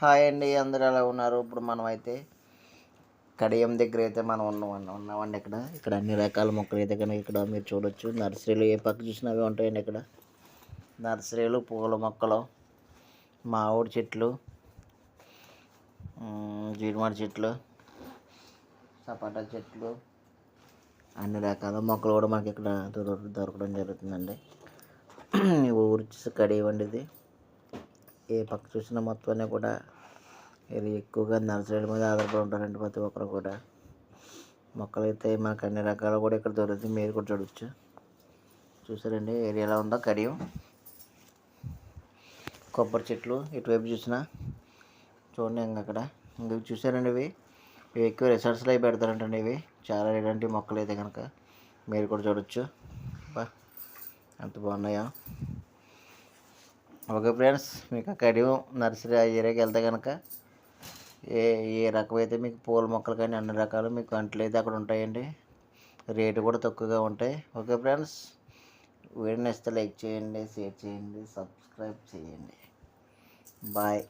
Hi అండి అందరూ ఎలా ఉన్నారు? ఇప్పుడు మనం అయితే కడియం దగ్గర అయితే మనం ఉన్నాం ఉన్నామండి ఇక్కడ. ఇక్కడ అన్ని రకాల మొక్కలు అయితే కనుక ఇక్కడ మీరు చూడొచ్చు. నర్సరీలు ఏ పక్క చూసినా అవి ఉంటాయండి ఇక్కడ. నర్సరీలు పూల మొక్కలు మామిడి చెట్లు జీడిమాడి చెట్లు సపాటా చెట్లు అన్ని రకాల మొక్కలు కూడా మనకి ఇక్కడ దొరకడం జరుగుతుందండి. ఊరు వచ్చేసి కడియం ఇది. ఏ పక్క చూసినా మొత్తం కూడా వీళ్ళు ఎక్కువగా నర్సరీల మీద ఆధారపడి ఉంటారండి ప్రతి ఒక్కరు కూడా. మొక్కలు అయితే మనకు అన్ని రకాలు కూడా ఇక్కడ దొరుకుతాయి. మీరు కూడా చూడవచ్చు చూసారండి ఏరియా ఎలా ఉందో కడియం. కొబ్బరి చెట్లు ఇటువైపు చూసినా చూడండి ఇంక అక్కడ. ఇంక ఇవి చూసారండి ఇవి. ఇవి ఎక్కువ రిసార్ట్స్లో అవి పెడతారంటండి ఇవి. చాలా ఇలాంటి మొక్కలు అయితే కనుక మీరు కూడా చూడవచ్చు బా ఎంత బాగున్నాయో. ఓకే ఫ్రెండ్స్ మీకు కడియం నర్సరీ ఆ ఏరియాకి వెళ్తే కనుక ఏ ఏ రకమైతే మీకు పూల మొక్కలు కానీ అన్ని రకాలు మీకు అంట్లు అయితే అక్కడ ఉంటాయండి. రేటు కూడా తక్కువగా ఉంటాయి. ఓకే ఫ్రెండ్స్ వీడియో నచ్చితే లైక్ చేయండి షేర్ చేయండి సబ్స్క్రైబ్ చేయండి. బాయ్.